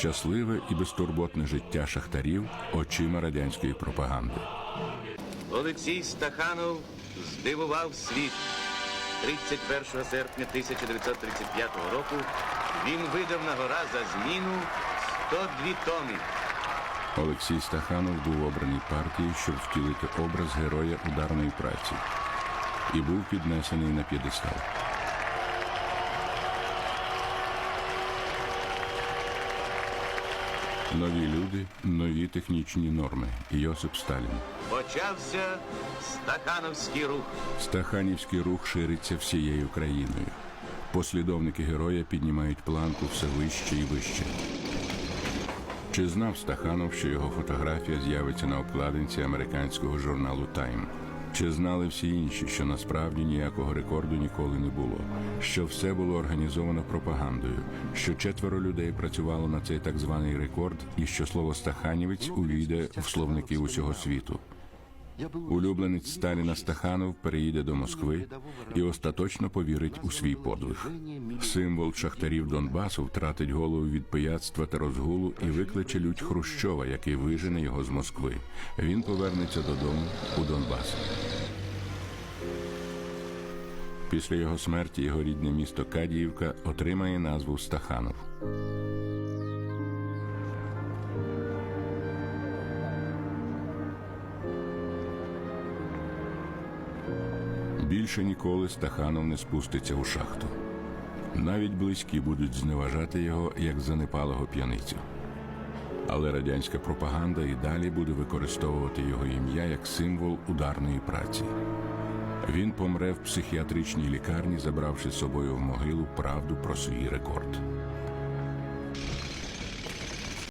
Щасливе і безтурботне життя шахтарів очима радянської пропаганди. Олексій Стаханов здивував світ. 31 серпня 1935 року він видав на гора за зміну 102 томи. Олексій Стаханов був обраний партією, щоб втілити образ героя ударної праці, і був піднесений на п'єдестал. Нові люди, нові технічні норми. Йосип Сталін. Почався Стахановський рух. Стаханівський рух шириться всією країною. Послідовники героя піднімають планку все вище і вище. Чи знав Стаханов, що його фотографія з'явиться на обкладинці американського журналу Тайм? Чи знали всі інші, що насправді ніякого рекорду ніколи не було? Що все було організовано пропагандою, що четверо людей працювало на цей так званий рекорд, і що слово Стаханівець увійде в словники усього світу? Улюбленець Сталіна Стаханов переїде до Москви і остаточно повірить у свій подвиг. Символ шахтарів Донбасу втратить голову від пияцтва та розгулу і викличе лють Хрущова, який вижене його з Москви. Він повернеться додому у Донбас. Після його смерті його рідне місто Кадіївка отримає назву Стаханов. Більше ніколи Стаханов не спуститься у шахту. Навіть близькі будуть зневажати його як занепалого п'яницю. Але радянська пропаганда і далі буде використовувати його ім'я як символ ударної праці. Він помре в психіатричній лікарні, забравши з собою в могилу правду про свій рекорд.